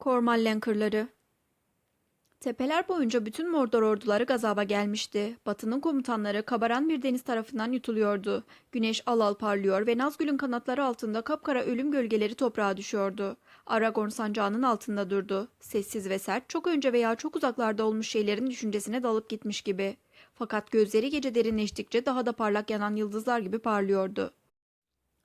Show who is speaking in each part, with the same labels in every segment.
Speaker 1: Kormallen kırları Tepeler boyunca bütün Mordor orduları gazaba gelmişti. Batı'nın komutanları kabaran bir deniz tarafından yutuluyordu. Güneş al al parlıyor ve Nazgül'ün kanatları altında kapkara ölüm gölgeleri toprağa düşüyordu. Aragorn sancağının altında durdu. Sessiz ve sert, çok önce veya çok uzaklarda olmuş şeylerin düşüncesine dalıp gitmiş gibi. Fakat gözleri gece derinleştikçe daha da parlak yanan yıldızlar gibi parlıyordu.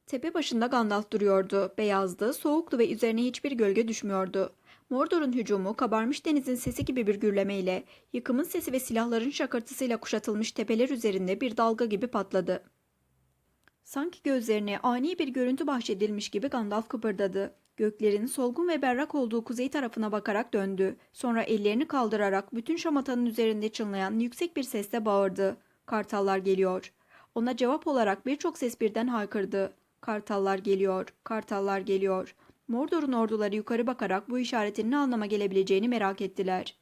Speaker 1: Tepe başında Gandalf duruyordu. Beyazdı, soğuktu ve üzerine hiçbir gölge düşmüyordu. Mordor'un hücumu kabarmış denizin sesi gibi bir gürlemeyle, yıkımın sesi ve silahların şakırtısıyla kuşatılmış tepeler üzerinde bir dalga gibi patladı. Sanki gözlerine ani bir görüntü bahşedilmiş gibi Gandalf kıpırdadı. Göklerin solgun ve berrak olduğu kuzey tarafına bakarak döndü. Sonra ellerini kaldırarak bütün şamatanın üzerinde çınlayan yüksek bir sesle bağırdı. Kartallar geliyor. Ona cevap olarak birçok ses birden haykırdı. Kartallar geliyor, kartallar geliyor. Mordor'un orduları yukarı bakarak bu işaretin ne anlama gelebileceğini merak ettiler.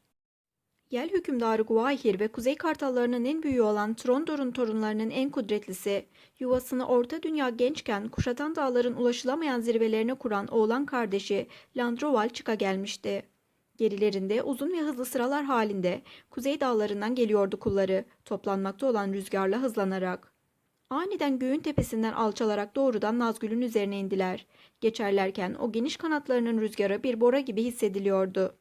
Speaker 1: Yel hükümdarı Guahir ve Kuzey Kartallarının en büyüğü olan Trondor'un torunlarının en kudretlisi, yuvasını Orta Dünya gençken kuşatan dağların ulaşılamayan zirvelerine kuran oğlan kardeşi Landroval çıka gelmişti. Gerilerinde uzun ve hızlı sıralar halinde kuzey dağlarından geliyordu kulları, toplanmakta olan rüzgarla hızlanarak. Aniden göğün tepesinden alçalarak doğrudan Nazgül'ün üzerine indiler. Geçerlerken o geniş kanatlarının rüzgarı bir bora gibi hissediliyordu.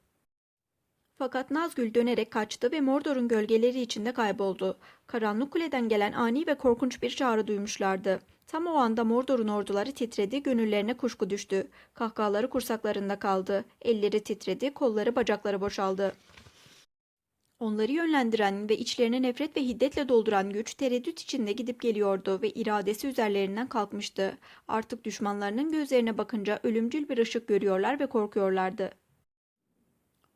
Speaker 1: Fakat Nazgül dönerek kaçtı ve Mordor'un gölgeleri içinde kayboldu. Karanlık kuleden gelen ani ve korkunç bir çağrı duymuşlardı. Tam o anda Mordor'un orduları titredi, gönüllerine kuşku düştü. Kahkahaları kursaklarında kaldı. Elleri titredi, kolları bacakları boşaldı. Onları yönlendiren ve içlerine nefret ve hiddetle dolduran güç tereddüt içinde gidip geliyordu ve iradesi üzerlerinden kalkmıştı. Artık düşmanlarının gözlerine bakınca ölümcül bir ışık görüyorlar ve korkuyorlardı.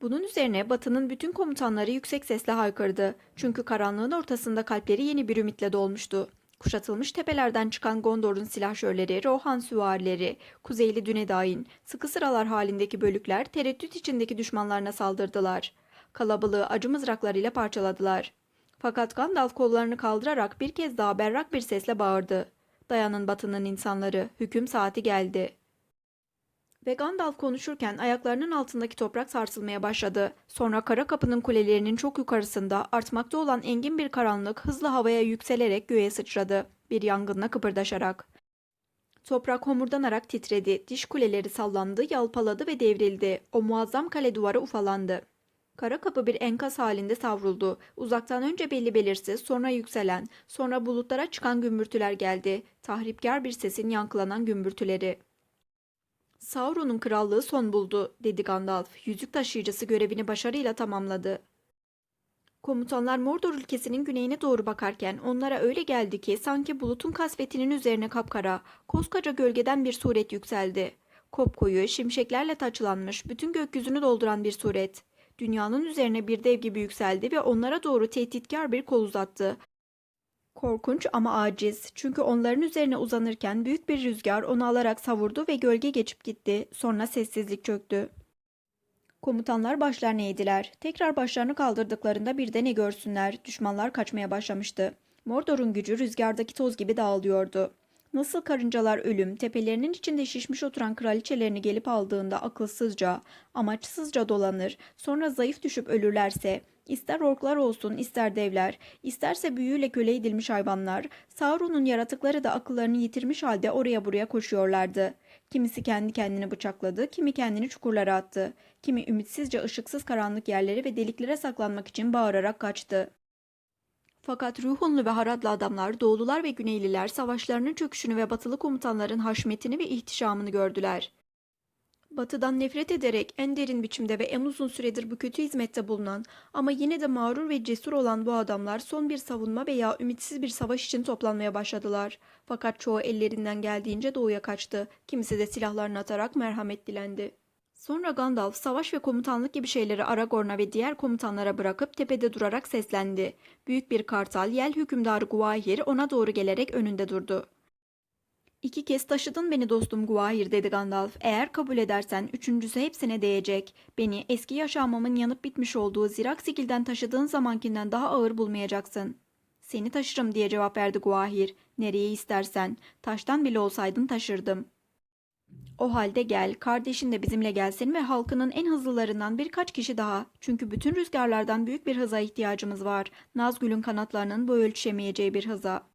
Speaker 1: Bunun üzerine Batı'nın bütün komutanları yüksek sesle haykırdı. Çünkü karanlığın ortasında kalpleri yeni bir ümitle dolmuştu. Kuşatılmış tepelerden çıkan Gondor'un silahşörleri, Rohan süvarileri, Kuzeyli Dünedain, sıkı sıralar halindeki bölükler tereddüt içindeki düşmanlarına saldırdılar. Kalabalığı acı mızraklarıyla parçaladılar. Fakat Gandalf kollarını kaldırarak bir kez daha berrak bir sesle bağırdı. Dayanın batının insanları, hüküm saati geldi. Ve Gandalf konuşurken ayaklarının altındaki toprak sarsılmaya başladı. Sonra kara kapının kulelerinin çok yukarısında artmakta olan engin bir karanlık hızla havaya yükselerek göğe sıçradı. Bir yangınla kıpırdaşarak. Toprak homurdanarak titredi. Diş kuleleri sallandı, yalpaladı ve devrildi. O muazzam kale duvarı ufalandı. Kara kapı bir enkaz halinde savruldu. Uzaktan önce belli belirsiz, sonra yükselen, sonra bulutlara çıkan gümbürtüler geldi. Tahripkar bir sesin yankılanan gümbürtüleri. Sauron'un krallığı son buldu, dedi Gandalf. Yüzük taşıyıcısı görevini başarıyla tamamladı. Komutanlar Mordor ülkesinin güneyine doğru bakarken onlara öyle geldi ki sanki bulutun kasvetinin üzerine kapkara, koskoca gölgeden bir suret yükseldi. Kopkoyu, şimşeklerle taçlanmış, bütün gökyüzünü dolduran bir suret. Dünyanın üzerine bir dev gibi yükseldi ve onlara doğru tehditkar bir kol uzattı. Korkunç ama aciz. Çünkü onların üzerine uzanırken büyük bir rüzgar onu alarak savurdu ve gölge geçip gitti. Sonra sessizlik çöktü. Komutanlar başlarını eğdiler. Tekrar başlarını kaldırdıklarında bir de ne görsünler. Düşmanlar kaçmaya başlamıştı. Mordor'un gücü rüzgardaki toz gibi dağılıyordu. Nasıl karıncalar ölüm, tepelerinin içinde şişmiş oturan kraliçelerini gelip aldığında akılsızca, amaçsızca dolanır, sonra zayıf düşüp ölürlerse, ister orklar olsun, ister devler, isterse büyüyle köle edilmiş hayvanlar, Sauron'un yaratıkları da akıllarını yitirmiş halde oraya buraya koşuyorlardı. Kimisi kendi kendini bıçakladı, kimi kendini çukurlara attı, kimi ümitsizce ışıksız karanlık yerlere ve deliklere saklanmak için bağırarak kaçtı. Fakat Ruhunlu ve Haradlı adamlar, Doğulular ve Güneyliler savaşlarının çöküşünü ve batılı komutanların haşmetini ve ihtişamını gördüler. Batıdan nefret ederek en derin biçimde ve en uzun süredir bu kötü hizmette bulunan ama yine de mağrur ve cesur olan bu adamlar son bir savunma veya ümitsiz bir savaş için toplanmaya başladılar. Fakat çoğu ellerinden geldiğince doğuya kaçtı. Kimisi de silahlarını atarak merhamet dilendi. Sonra Gandalf savaş ve komutanlık gibi şeyleri Aragorn'a ve diğer komutanlara bırakıp tepede durarak seslendi. Büyük bir kartal yel hükümdarı Guahir ona doğru gelerek önünde durdu. İki kez taşıdın beni dostum Guahir dedi Gandalf. Eğer kabul edersen üçüncüsü hepsine değecek. Beni eski yaşamamın yanıp bitmiş olduğu Ziraksigil'den taşıdığın zamankinden daha ağır bulmayacaksın. Seni taşırım diye cevap verdi Guahir. Nereye istersen. Taştan bile olsaydın taşırdım. O halde gel, kardeşin de bizimle gelsin ve halkının en hızlılarından birkaç kişi daha. Çünkü bütün rüzgarlardan büyük bir hıza ihtiyacımız var. Nazgül'ün kanatlarının bu ölçüşemeyeceği bir hıza.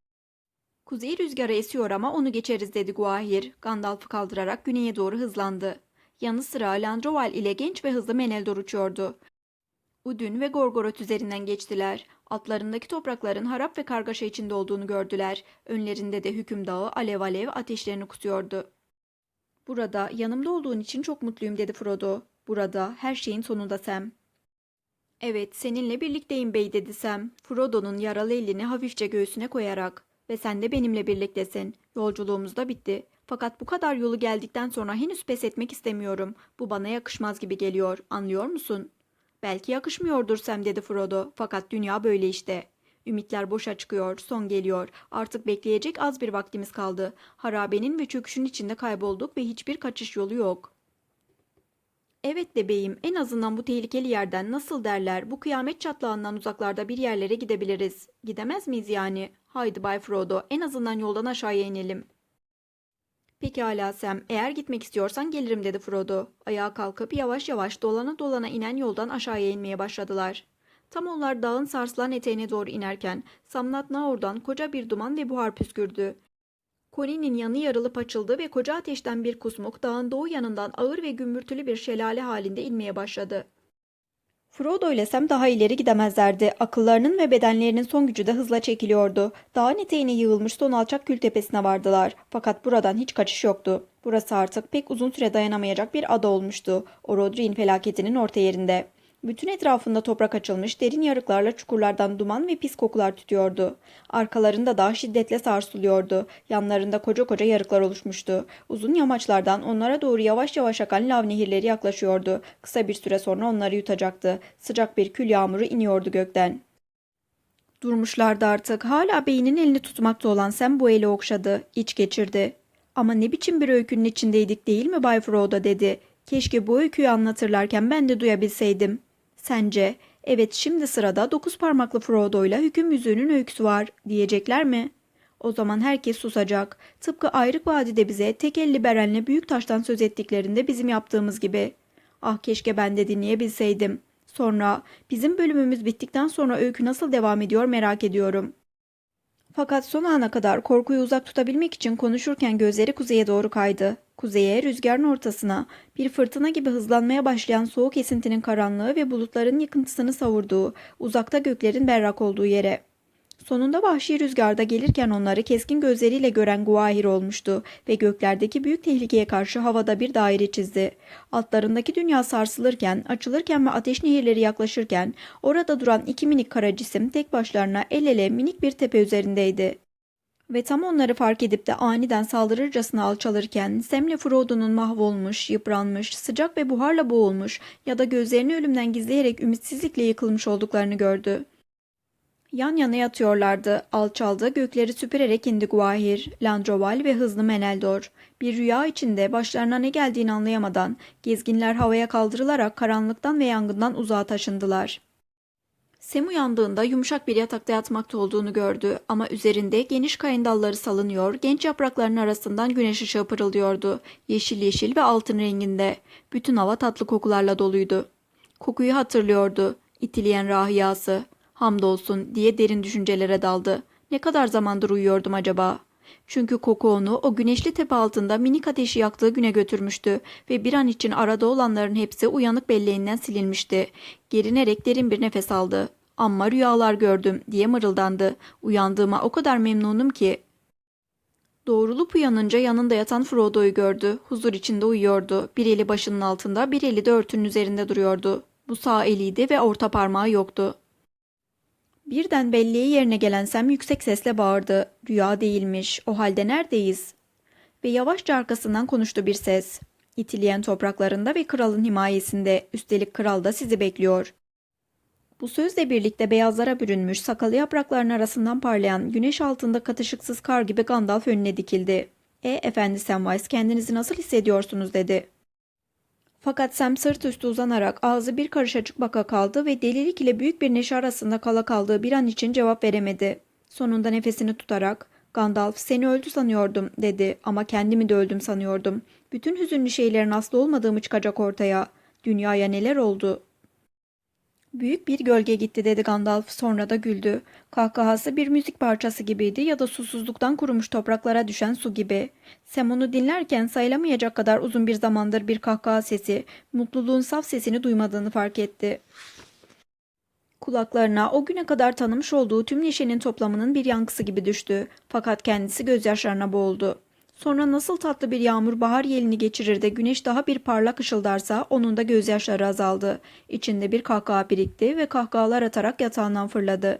Speaker 1: Kuzey rüzgarı esiyor ama onu geçeriz dedi Guahir. Gandalf'ı kaldırarak güneye doğru hızlandı. Yanı sıra Landroval ile genç ve hızlı Meneldor uçuyordu. Udün ve Gorgoroth üzerinden geçtiler. Atlarındaki toprakların harap ve kargaşa içinde olduğunu gördüler. Önlerinde de hüküm dağı alev alev ateşlerini kusuyordu. Burada yanımda olduğun için çok mutluyum dedi Frodo. Burada her şeyin sonunda Sam. Evet seninle birlikteyim bey dedi Sam. Frodo'nun yaralı elini hafifçe göğsüne koyarak. Ve sen de benimle birliktesin. Yolculuğumuz da bitti. Fakat bu kadar yolu geldikten sonra henüz pes etmek istemiyorum. Bu bana yakışmaz gibi geliyor. Anlıyor musun? Belki yakışmıyordur Sam dedi Frodo. Fakat dünya böyle işte. Ümitler boşa çıkıyor, son geliyor. Artık bekleyecek az bir vaktimiz kaldı. Harabenin ve çöküşün içinde kaybolduk ve hiçbir kaçış yolu yok. Evet de beyim, en azından bu tehlikeli yerden nasıl derler, bu kıyamet çatlağından uzaklarda bir yerlere gidebiliriz. Gidemez miyiz yani? Haydi Bay Frodo, en azından yoldan aşağıya inelim. Pekala Sam, eğer gitmek istiyorsan gelirim dedi Frodo. Ayağa kalkıp yavaş yavaş dolana dolana inen yoldan aşağıya inmeye başladılar. Tam onlar dağın sarsılan eteğine doğru inerken Samnat Naur'dan koca bir duman ve buhar püskürdü. Colin'in yanı yarılıp açıldı ve koca ateşten bir kusmuk dağın doğu yanından ağır ve gümbürtülü bir şelale halinde inmeye başladı. Frodo ile Sam daha ileri gidemezlerdi. Akıllarının ve bedenlerinin son gücü de hızla çekiliyordu. Dağın eteğine yığılmış son alçak kül tepesine vardılar. Fakat buradan hiç kaçış yoktu. Burası artık pek uzun süre dayanamayacak bir ada olmuştu. Orodruin felaketinin orta yerinde. Bütün etrafında toprak açılmış, derin yarıklarla çukurlardan duman ve pis kokular tütüyordu. Arkalarında dağ şiddetle sarsılıyordu. Yanlarında koca koca yarıklar oluşmuştu. Uzun yamaçlardan onlara doğru yavaş yavaş akan lav nehirleri yaklaşıyordu. Kısa bir süre sonra onları yutacaktı. Sıcak bir kül yağmuru iniyordu gökten. Durmuşlardı artık. Hala beynin elini tutmakta olan Sam bu eli okşadı. İç geçirdi. Ama ne biçim bir öykünün içindeydik değil mi Bay Frodo dedi. Keşke bu öyküyü anlatırlarken ben de duyabilseydim. Sence, evet şimdi sırada dokuz parmaklı Frodo ile hüküm yüzüğünün öyküsü var diyecekler mi? O zaman herkes susacak. Tıpkı Ayrık Vadide bize tek elli Beren'le büyük taştan söz ettiklerinde bizim yaptığımız gibi. Ah keşke ben de dinleyebilseydim. Sonra bizim bölümümüz bittikten sonra öykü nasıl devam ediyor merak ediyorum. Fakat son ana kadar korkuyu uzak tutabilmek için konuşurken gözleri kuzeye doğru kaydı. Kuzeye, rüzgarın ortasına, bir fırtına gibi hızlanmaya başlayan soğuk esintinin karanlığı ve bulutların yıkıntısını savurduğu, uzakta göklerin berrak olduğu yere. Sonunda vahşi rüzgarda gelirken onları keskin gözleriyle gören Guahir olmuştu ve göklerdeki büyük tehlikeye karşı havada bir daire çizdi. Altlarındaki dünya sarsılırken, açılırken ve ateş nehirleri yaklaşırken orada duran iki minik kara cisim tek başlarına el ele minik bir tepe üzerindeydi. Ve tam onları fark edip de aniden saldırırcasına alçalırken Sam'le Frodo'nun mahvolmuş, yıpranmış, sıcak ve buharla boğulmuş ya da gözlerini ölümden gizleyerek ümitsizlikle yıkılmış olduklarını gördü. Yan yana yatıyorlardı. Alçaldı, gökleri süpürerek indi Guahir, Landroval ve hızlı Meneldor. Bir rüya içinde başlarına ne geldiğini anlayamadan gezginler havaya kaldırılarak karanlıktan ve yangından uzağa taşındılar. Sam uyandığında yumuşak bir yatakta yatmakta olduğunu gördü ama üzerinde geniş kayın dalları salınıyor, genç yaprakların arasından güneş ışığı pırıldıyordu. Yeşil yeşil ve altın renginde. Bütün hava tatlı kokularla doluydu. Kokuyu hatırlıyordu. İtileyen rahiyası. Hamdolsun diye derin düşüncelere daldı. Ne kadar zamandır uyuyordum acaba? Çünkü koku onu o güneşli tepe altında minik ateşi yaktığı güne götürmüştü ve bir an için arada olanların hepsi uyanık belleğinden silinmişti. Gerinerek derin bir nefes aldı. Amma rüyalar gördüm diye mırıldandı. Uyandığıma o kadar memnunum ki. Doğrulup uyanınca yanında yatan Frodo'yu gördü. Huzur içinde uyuyordu. Bir eli başının altında, bir eli de örtünün üzerinde duruyordu. Bu sağ eliydi ve orta parmağı yoktu. Birden belleği yerine gelen Sam yüksek sesle bağırdı. Rüya değilmiş. O halde neredeyiz? Ve yavaşça arkasından konuştu bir ses. İtileyen topraklarında ve kralın himayesinde. Üstelik kral da sizi bekliyor. Bu sözle birlikte beyazlara bürünmüş sakalı yaprakların arasından parlayan güneş altında katışıksız kar gibi Gandalf önüne dikildi. E efendi Samwise kendinizi nasıl hissediyorsunuz dedi. Fakat Sam sırt üstü uzanarak ağzı bir karış açık baka kaldı ve delilik ile büyük bir neşe arasında kala kaldığı bir an için cevap veremedi. Sonunda nefesini tutarak Gandalf seni öldü sanıyordum dedi ama kendimi de öldüm sanıyordum. Bütün hüzünlü şeylerin aslı olmadığımı çıkacak ortaya. Dünyaya neler oldu? Büyük bir gölge gitti dedi Gandalf sonra da güldü. Kahkahası bir müzik parçası gibiydi ya da susuzluktan kurumuş topraklara düşen su gibi. Sam onu dinlerken sayılamayacak kadar uzun bir zamandır bir kahkaha sesi, mutluluğun saf sesini duymadığını fark etti. Kulaklarına o güne kadar tanımış olduğu tüm neşenin toplamının bir yankısı gibi düştü. Fakat kendisi gözyaşlarına boğuldu. Sonra nasıl tatlı bir yağmur bahar yelini geçirir de güneş daha bir parlak ışıldarsa onun da gözyaşları azaldı. İçinde bir kahkaha birikti ve kahkahalar atarak yatağından fırladı.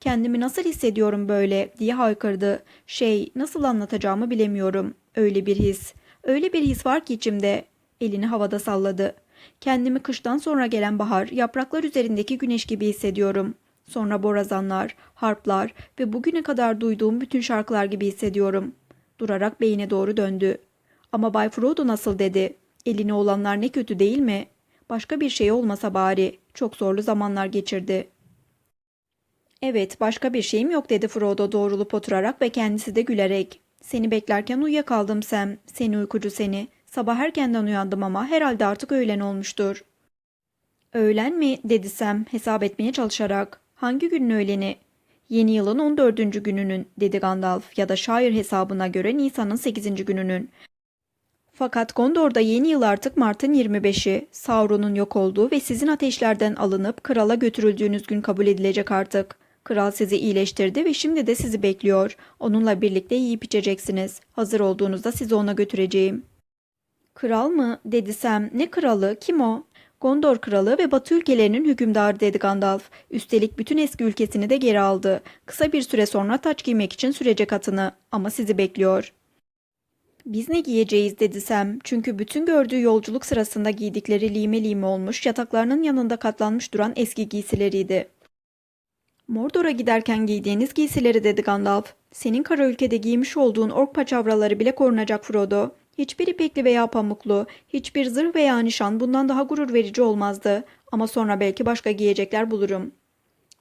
Speaker 1: Kendimi nasıl hissediyorum böyle diye haykırdı. Şey nasıl anlatacağımı bilemiyorum. Öyle bir his. Öyle bir his var ki içimde. Elini havada salladı. Kendimi kıştan sonra gelen bahar, yapraklar üzerindeki güneş gibi hissediyorum. Sonra borazanlar, harplar ve bugüne kadar duyduğum bütün şarkılar gibi hissediyorum. Durarak beyine doğru döndü. Ama Bay Frodo nasıl dedi? Eline olanlar ne kötü değil mi? Başka bir şey olmasa bari. Çok zorlu zamanlar geçirdi. Evet, başka bir şeyim yok dedi Frodo doğrulup oturarak ve kendisi de gülerek. Seni beklerken uyuyakaldım Sam. Seni uykucu seni. Sabah erkenden uyandım ama herhalde artık öğlen olmuştur. Öğlen mi? dedi Sam hesap etmeye çalışarak. Hangi günün öğleni? Yeni yılın 14. gününün dedi Gandalf ya da şair hesabına göre Nisan'ın 8. gününün. Fakat Gondor'da yeni yıl artık Mart'ın 25'i. Sauron'un yok olduğu ve sizin ateşlerden alınıp krala götürüldüğünüz gün kabul edilecek artık. Kral sizi iyileştirdi ve şimdi de sizi bekliyor. Onunla birlikte yiyip içeceksiniz. Hazır olduğunuzda sizi ona götüreceğim. Kral mı? dedi Sam. Ne kralı? Kim o? Gondor kralı ve batı ülkelerinin hükümdarı dedi Gandalf. Üstelik bütün eski ülkesini de geri aldı. Kısa bir süre sonra taç giymek için sürecek atını. Ama sizi bekliyor. Biz ne giyeceğiz dedi Sam. Çünkü bütün gördüğü yolculuk sırasında giydikleri lime lime olmuş, yataklarının yanında katlanmış duran eski giysileriydi. Mordor'a giderken giydiğiniz giysileri dedi Gandalf. Senin kara ülkede giymiş olduğun ork paçavraları bile korunacak Frodo. Hiçbir ipekli veya pamuklu, hiçbir zırh veya nişan bundan daha gurur verici olmazdı. Ama sonra belki başka giyecekler bulurum.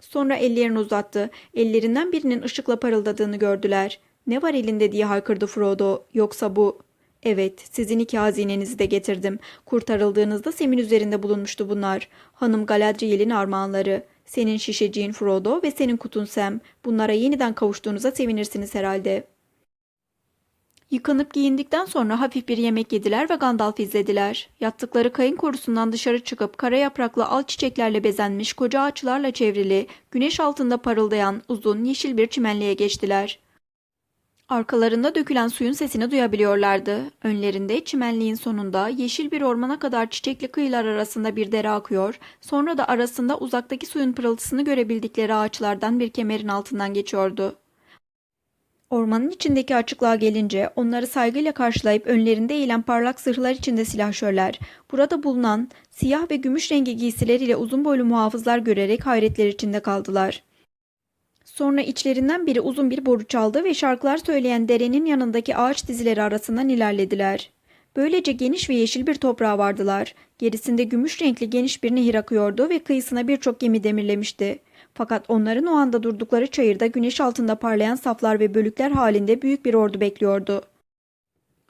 Speaker 1: Sonra ellerini uzattı. Ellerinden birinin ışıkla parıldadığını gördüler. Ne var elinde diye haykırdı Frodo. Yoksa bu... Evet, sizin iki hazinenizi de getirdim. Kurtarıldığınızda semin üzerinde bulunmuştu bunlar. Hanım Galadriel'in armağanları. Senin şişeciğin Frodo ve senin kutun Sam. Bunlara yeniden kavuştuğunuza sevinirsiniz herhalde.'' Yıkanıp giyindikten sonra hafif bir yemek yediler ve Gandalf izlediler. Yattıkları kayın korusundan dışarı çıkıp kara yapraklı al çiçeklerle bezenmiş koca ağaçlarla çevrili, güneş altında parıldayan uzun yeşil bir çimenliğe geçtiler. Arkalarında dökülen suyun sesini duyabiliyorlardı. Önlerinde çimenliğin sonunda yeşil bir ormana kadar çiçekli kıyılar arasında bir dere akıyor, sonra da arasında uzaktaki suyun pırıltısını görebildikleri ağaçlardan bir kemerin altından geçiyordu. Ormanın içindeki açıklığa gelince onları saygıyla karşılayıp önlerinde eğilen parlak zırhlar içinde silahşörler, burada bulunan siyah ve gümüş rengi giysileriyle uzun boylu muhafızlar görerek hayretler içinde kaldılar. Sonra içlerinden biri uzun bir boru çaldı ve şarkılar söyleyen derenin yanındaki ağaç dizileri arasından ilerlediler. Böylece geniş ve yeşil bir toprağa vardılar. Gerisinde gümüş renkli geniş bir nehir akıyordu ve kıyısına birçok gemi demirlemişti. Fakat onların o anda durdukları çayırda güneş altında parlayan saflar ve bölükler halinde büyük bir ordu bekliyordu.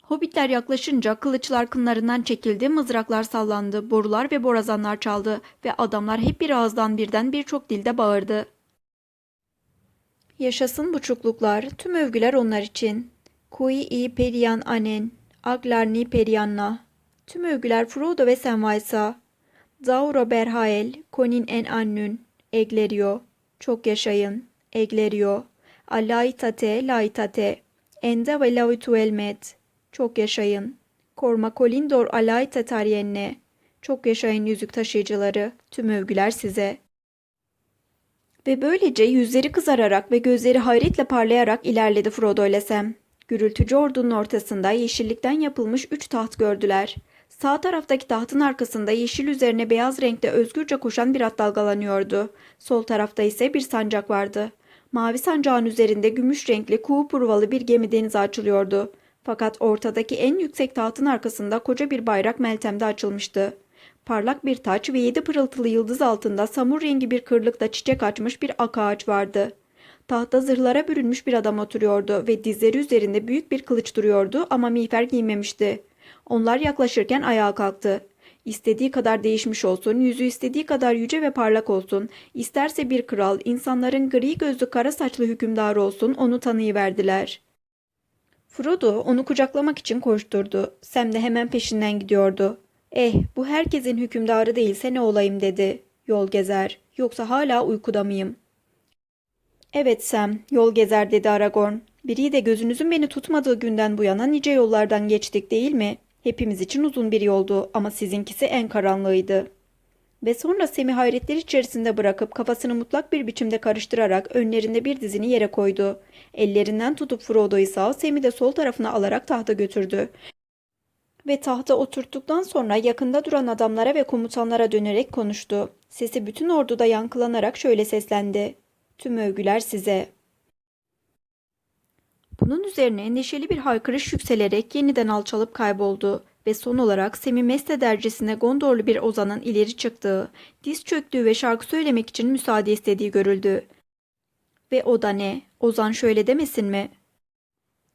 Speaker 1: Hobbitler yaklaşınca kılıçlar kınlarından çekildi, mızraklar sallandı, borular ve borazanlar çaldı ve adamlar hep bir ağızdan birden birçok dilde bağırdı. Yaşasın buçukluklar, tüm övgüler onlar için. Kui i periyan anen, aglar ni periyanna. Tüm övgüler Frodo ve Samwaysa. Zauro berhael, konin en annün. Eglerio. Çok yaşayın. Eglerio. Alaitate laitate. Ende ve lavitu elmet. Çok yaşayın. Korma kolindor alaita taryenne. Çok yaşayın yüzük taşıyıcıları. Tüm övgüler size. Ve böylece yüzleri kızararak ve gözleri hayretle parlayarak ilerledi Frodo ile Sam. Gürültücü ordunun ortasında yeşillikten yapılmış üç taht gördüler. Sağ taraftaki tahtın arkasında yeşil üzerine beyaz renkte özgürce koşan bir at dalgalanıyordu. Sol tarafta ise bir sancak vardı. Mavi sancağın üzerinde gümüş renkli kuğu purvalı bir gemi denize açılıyordu. Fakat ortadaki en yüksek tahtın arkasında koca bir bayrak meltemde açılmıştı. Parlak bir taç ve yedi pırıltılı yıldız altında samur rengi bir kırlıkta çiçek açmış bir ak ağaç vardı. Tahta zırhlara bürünmüş bir adam oturuyordu ve dizleri üzerinde büyük bir kılıç duruyordu ama miğfer giymemişti. Onlar yaklaşırken ayağa kalktı. İstediği kadar değişmiş olsun, yüzü istediği kadar yüce ve parlak olsun, isterse bir kral, insanların gri gözlü kara saçlı hükümdarı olsun onu tanıyıverdiler. Frodo onu kucaklamak için koşturdu. Sam de hemen peşinden gidiyordu. Eh bu herkesin hükümdarı değilse ne olayım dedi. Yol gezer. Yoksa hala uykuda mıyım? Evet Sam, yol gezer dedi Aragorn. Biri de gözünüzün beni tutmadığı günden bu yana nice yollardan geçtik değil mi? Hepimiz için uzun bir yoldu ama sizinkisi en karanlığıydı. Ve sonra Sam'i hayretler içerisinde bırakıp kafasını mutlak bir biçimde karıştırarak önlerinde bir dizini yere koydu. Ellerinden tutup Frodo'yu sağ, Sam'i de sol tarafına alarak tahta götürdü. Ve tahta oturttuktan sonra yakında duran adamlara ve komutanlara dönerek konuştu. Sesi bütün orduda yankılanarak şöyle seslendi. Tüm övgüler size. Bunun üzerine neşeli bir haykırış yükselerek yeniden alçalıp kayboldu ve son olarak Semi Meste dercesine Gondorlu bir ozanın ileri çıktığı, diz çöktüğü ve şarkı söylemek için müsaade istediği görüldü. Ve o da ne? Ozan şöyle demesin mi?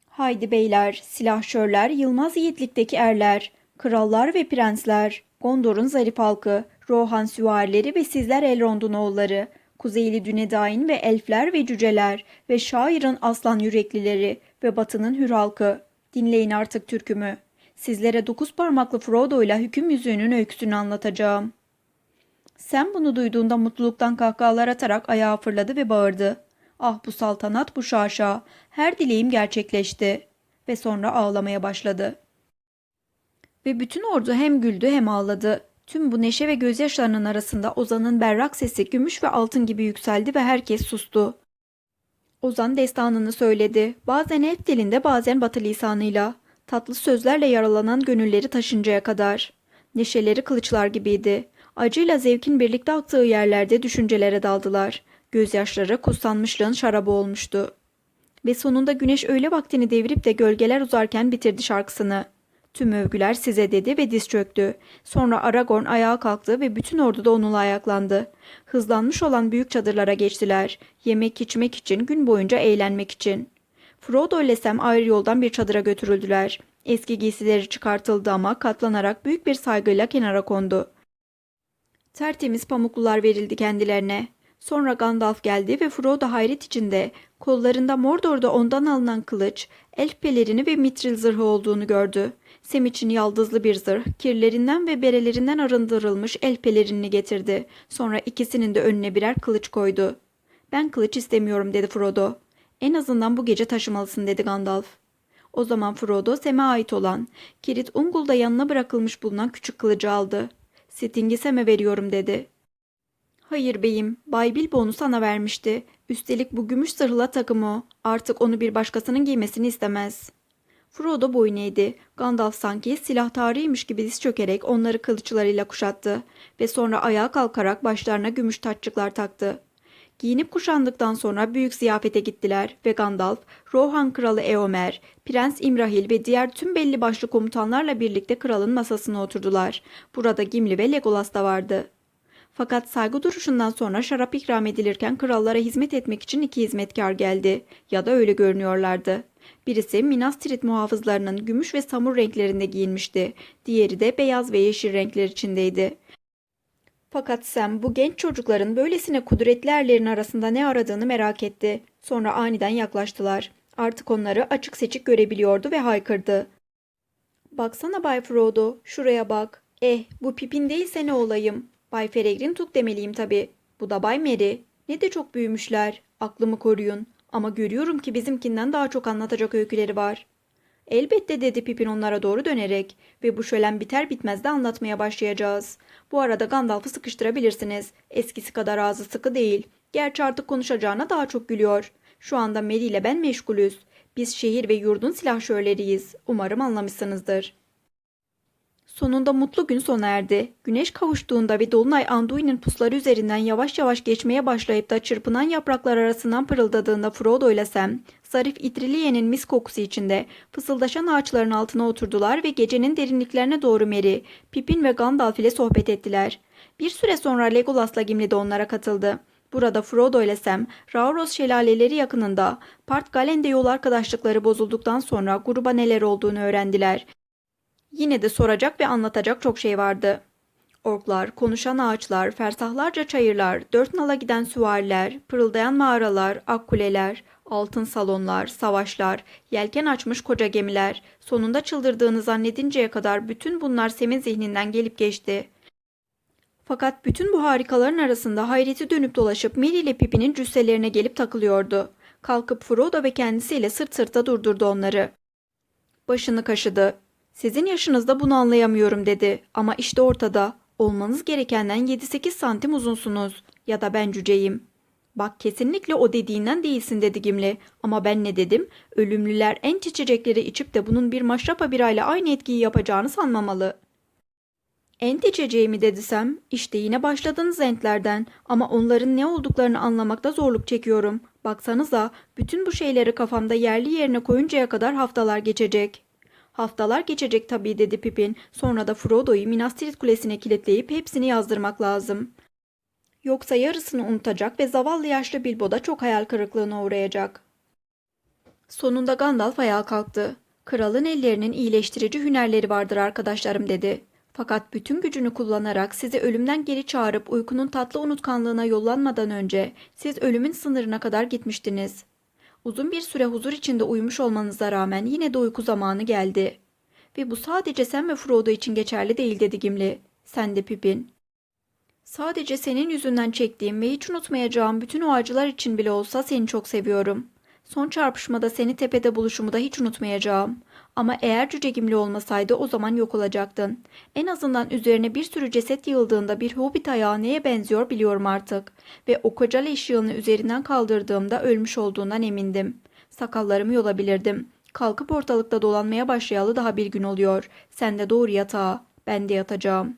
Speaker 1: Haydi beyler, silahşörler, Yılmaz yiğitlikteki erler, krallar ve prensler, Gondor'un zarif halkı, Rohan süvarileri ve sizler Elrond'un oğulları, Kuzeyli Dünedain ve elfler ve cüceler ve şairin aslan yüreklileri ve batının hür halkı. Dinleyin artık türkümü. Sizlere dokuz parmaklı Frodo ile hüküm yüzüğünün öyküsünü anlatacağım. Sen bunu duyduğunda mutluluktan kahkahalar atarak ayağa fırladı ve bağırdı. Ah bu saltanat bu şaşa. Her dileğim gerçekleşti. Ve sonra ağlamaya başladı. Ve bütün ordu hem güldü hem ağladı. Tüm bu neşe ve gözyaşlarının arasında Ozan'ın berrak sesi gümüş ve altın gibi yükseldi ve herkes sustu. Ozan destanını söyledi. Bazen elf dilinde bazen batı lisanıyla. Tatlı sözlerle yaralanan gönülleri taşıncaya kadar. Neşeleri kılıçlar gibiydi. Acıyla zevkin birlikte aktığı yerlerde düşüncelere daldılar. Gözyaşları kutsanmışlığın şarabı olmuştu. Ve sonunda güneş öğle vaktini devirip de gölgeler uzarken bitirdi şarkısını. Tüm övgüler size dedi ve diz çöktü. Sonra Aragorn ayağa kalktı ve bütün ordu da onunla ayaklandı. Hızlanmış olan büyük çadırlara geçtiler. Yemek içmek için, gün boyunca eğlenmek için. Frodo ile Sam ayrı yoldan bir çadıra götürüldüler. Eski giysileri çıkartıldı ama katlanarak büyük bir saygıyla kenara kondu. Tertemiz pamuklular verildi kendilerine. Sonra Gandalf geldi ve Frodo hayret içinde kollarında Mordor'da ondan alınan kılıç, elf pelerini ve mitril zırhı olduğunu gördü. Sam için yaldızlı bir zırh, kirlerinden ve berelerinden arındırılmış el pelerini getirdi. Sonra ikisinin de önüne birer kılıç koydu. Ben kılıç istemiyorum dedi Frodo. En azından bu gece taşımalısın dedi Gandalf. O zaman Frodo Sam'e ait olan, Kirit Ungul'da yanına bırakılmış bulunan küçük kılıcı aldı. Sting'i Sam'e veriyorum dedi. Hayır beyim, Bay Bilbo onu sana vermişti. Üstelik bu gümüş zırhla takımı o. Artık onu bir başkasının giymesini istemez. Frodo boyun eğdi. Gandalf sanki silah tarihiymiş gibi diz çökerek onları kılıçlarıyla kuşattı ve sonra ayağa kalkarak başlarına gümüş taççıklar taktı. Giyinip kuşandıktan sonra büyük ziyafete gittiler ve Gandalf, Rohan kralı Eomer, Prens İmrahil ve diğer tüm belli başlı komutanlarla birlikte kralın masasına oturdular. Burada Gimli ve Legolas da vardı. Fakat saygı duruşundan sonra şarap ikram edilirken krallara hizmet etmek için iki hizmetkar geldi. Ya da öyle görünüyorlardı. Birisi Minas Tirith muhafızlarının gümüş ve samur renklerinde giyinmişti. Diğeri de beyaz ve yeşil renkler içindeydi. Fakat Sam bu genç çocukların böylesine kudretli erlerin arasında ne aradığını merak etti. Sonra aniden yaklaştılar. Artık onları açık seçik görebiliyordu ve haykırdı. Baksana Bay Frodo, şuraya bak. Eh, bu Pipin değilse ne olayım? Bay Feregrin Tuk demeliyim tabii. Bu da Bay Mary. Ne de çok büyümüşler. Aklımı koruyun. Ama görüyorum ki bizimkinden daha çok anlatacak öyküleri var. Elbette dedi Pipin onlara doğru dönerek ve bu şölen biter bitmez de anlatmaya başlayacağız. Bu arada Gandalf'ı sıkıştırabilirsiniz. Eskisi kadar ağzı sıkı değil. Gerçi artık konuşacağına daha çok gülüyor. Şu anda Mary ile ben meşgulüz. Biz şehir ve yurdun silahşörleriyiz. Umarım anlamışsınızdır. Sonunda mutlu gün sona erdi. Güneş kavuştuğunda ve Dolunay Anduin'in pusları üzerinden yavaş yavaş geçmeye başlayıp da çırpınan yapraklar arasından pırıldadığında Frodo ile Sam, zarif Itriliye'nin mis kokusu içinde fısıldaşan ağaçların altına oturdular ve gecenin derinliklerine doğru Merry, Pippin ve Gandalf ile sohbet ettiler. Bir süre sonra Legolas'la Gimli de onlara katıldı. Burada Frodo ile Sam, Rauros şelaleleri yakınında Part Galen'de yol arkadaşlıkları bozulduktan sonra gruba neler olduğunu öğrendiler. Yine de soracak ve anlatacak çok şey vardı. Orklar, konuşan ağaçlar, fersahlarca çayırlar, dört nala giden süvariler, pırıldayan mağaralar, akkuleler, altın salonlar, savaşlar, yelken açmış koca gemiler, sonunda çıldırdığını zannedinceye kadar bütün bunlar Sem'in zihninden gelip geçti. Fakat bütün bu harikaların arasında hayreti dönüp dolaşıp Merry ile Pippin'in cüsselerine gelip takılıyordu. Kalkıp Frodo ve kendisiyle sırt sırta durdurdu onları. Başını kaşıdı. Sizin yaşınızda bunu anlayamıyorum dedi. Ama işte ortada. Olmanız gerekenden 7-8 santim uzunsunuz. Ya da ben cüceyim. Bak kesinlikle o dediğinden değilsin dedi Gimli. Ama ben ne dedim? Ölümlüler en çiçecekleri içip de bunun bir maşrapa birayla aynı etkiyi yapacağını sanmamalı. Ent içeceğimi dedisem, işte yine başladınız entlerden ama onların ne olduklarını anlamakta zorluk çekiyorum. Baksanıza, bütün bu şeyleri kafamda yerli yerine koyuncaya kadar haftalar geçecek. Haftalar geçecek tabii dedi Pippin. Sonra da Frodo'yu Minas Tirith Kulesi'ne kilitleyip hepsini yazdırmak lazım. Yoksa yarısını unutacak ve zavallı yaşlı Bilbo da çok hayal kırıklığına uğrayacak. Sonunda Gandalf ayağa kalktı. Kralın ellerinin iyileştirici hünerleri vardır arkadaşlarım dedi. Fakat bütün gücünü kullanarak sizi ölümden geri çağırıp uykunun tatlı unutkanlığına yollanmadan önce siz ölümün sınırına kadar gitmiştiniz. Uzun bir süre huzur içinde uyumuş olmanıza rağmen yine de uyku zamanı geldi. Ve bu sadece sen ve Frodo için geçerli değil dedi Gimli. Sen de Pippin. Sadece senin yüzünden çektiğim ve hiç unutmayacağım bütün o acılar için bile olsa seni çok seviyorum. Son çarpışmada seni tepede buluşumu da hiç unutmayacağım. Ama eğer cüce Gimli olmasaydı o zaman yok olacaktın. En azından üzerine bir sürü ceset yığıldığında bir hobbit ayağı neye benziyor biliyorum artık. Ve o koca leş yığını üzerinden kaldırdığımda ölmüş olduğundan emindim. Sakallarımı yolabilirdim. Kalkıp ortalıkta dolanmaya başlayalı daha bir gün oluyor. Sen de doğru yatağa. Ben de yatacağım.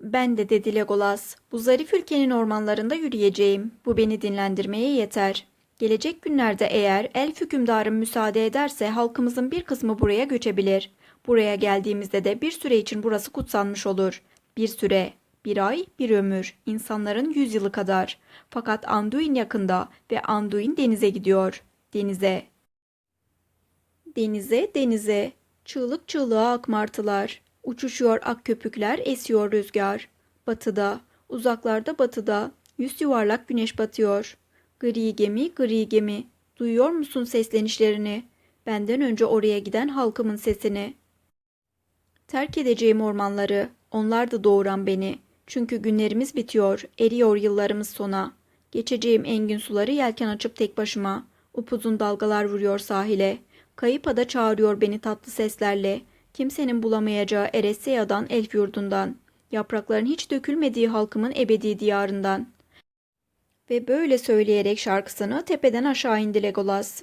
Speaker 1: Ben de dedi Legolas. Bu zarif ülkenin ormanlarında yürüyeceğim. Bu beni dinlendirmeye yeter. Gelecek günlerde eğer elf hükümdarım müsaade ederse halkımızın bir kısmı buraya göçebilir. Buraya geldiğimizde de bir süre için burası kutsanmış olur. Bir süre, bir ay, bir ömür, insanların yüz yılı kadar. Fakat Anduin yakında ve Anduin denize gidiyor. Denize. Denize, denize. Çığlık çığlığa akmartılar. Uçuşuyor ak köpükler, esiyor rüzgar. Batıda, uzaklarda batıda, yüz yuvarlak güneş batıyor. Gri gemi, gri gemi. Duyuyor musun seslenişlerini? Benden önce oraya giden halkımın sesini. Terk edeceğim ormanları. Onlar da doğuran beni. Çünkü günlerimiz bitiyor, eriyor yıllarımız sona. Geçeceğim engin suları yelken açıp tek başıma. Upuzun dalgalar vuruyor sahile. Kayıp ada çağırıyor beni tatlı seslerle. Kimsenin bulamayacağı Eresseya'dan elf yurdundan. Yaprakların hiç dökülmediği halkımın ebedi diyarından.'' Ve böyle söyleyerek şarkısını tepeden aşağı indi Legolas.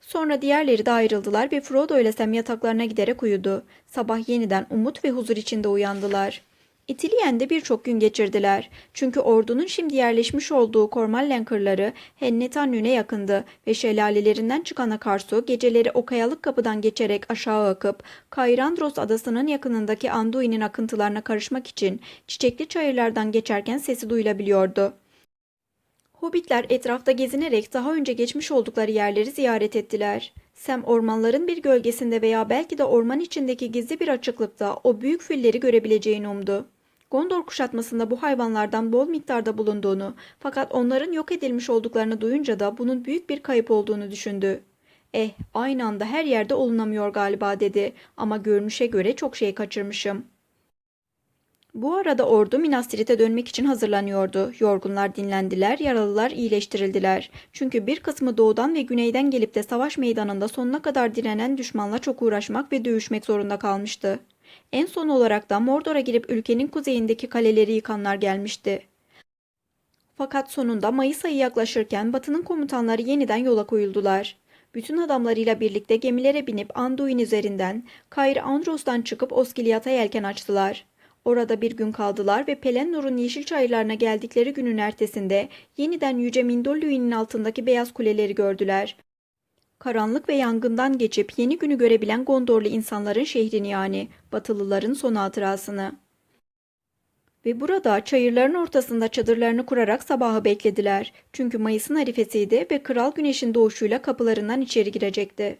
Speaker 1: Sonra diğerleri de ayrıldılar ve Frodo ile Sam yataklarına giderek uyudu. Sabah yeniden umut ve huzur içinde uyandılar. İtiliyen'de birçok gün geçirdiler. Çünkü ordunun şimdi yerleşmiş olduğu Kormallen kırları Hennetanyün'e yakındı ve şelalelerinden çıkan akarsu geceleri o kayalık kapıdan geçerek aşağı akıp Kairandros adasının yakınındaki Anduin'in akıntılarına karışmak için çiçekli çayırlardan geçerken sesi duyulabiliyordu. Hobbitler etrafta gezinerek daha önce geçmiş oldukları yerleri ziyaret ettiler. Sam ormanların bir gölgesinde veya belki de orman içindeki gizli bir açıklıkta o büyük filleri görebileceğini umdu. Gondor kuşatmasında bu hayvanlardan bol miktarda bulunduğunu fakat onların yok edilmiş olduklarını duyunca da bunun büyük bir kayıp olduğunu düşündü. Eh aynı anda her yerde olunamıyor galiba dedi ama görünüşe göre çok şey kaçırmışım.'' Bu arada ordu Minas Tirith'e dönmek için hazırlanıyordu. Yorgunlar dinlendiler, yaralılar iyileştirildiler. Çünkü bir kısmı doğudan ve güneyden gelip de savaş meydanında sonuna kadar direnen düşmanla çok uğraşmak ve dövüşmek zorunda kalmıştı. En son olarak da Mordor'a girip ülkenin kuzeyindeki kaleleri yıkanlar gelmişti. Fakat sonunda Mayıs ayı yaklaşırken Batı'nın komutanları yeniden yola koyuldular. Bütün adamlarıyla birlikte gemilere binip Anduin üzerinden Kair Andros'tan çıkıp Oskiliat'a yelken açtılar. Orada bir gün kaldılar ve Pelennur'un yeşil çayırlarına geldikleri günün ertesinde yeniden Yüce Mindolluin'in altındaki beyaz kuleleri gördüler. Karanlık ve yangından geçip yeni günü görebilen Gondorlu insanların şehrini yani Batılıların son hatırasını. Ve burada çayırların ortasında çadırlarını kurarak sabahı beklediler. Çünkü Mayıs'ın arifesiydi ve kral güneşin doğuşuyla kapılarından içeri girecekti.